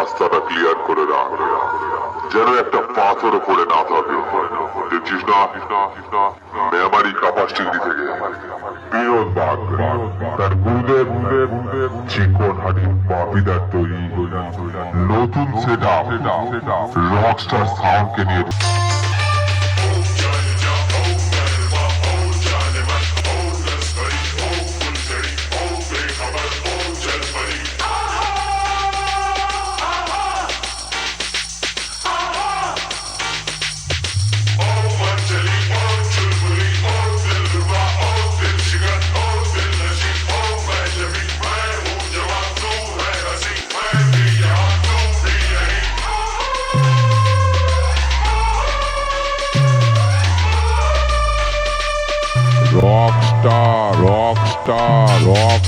রাস্তাটা ক্লিয়ার করে রাখ। যেন একটা পাথর পড়ে না থাকে। দেখছিস না? মেমারি কাপাসটিগড়ি থেকে বিনোদ বাঘ। তার গুরুদেব চিকন হাড়ি বাপিদার তৈরি। নতুন সেট রকস্টার সাউন্ডকে নিয়ে rockstar, rockstar, rockstar.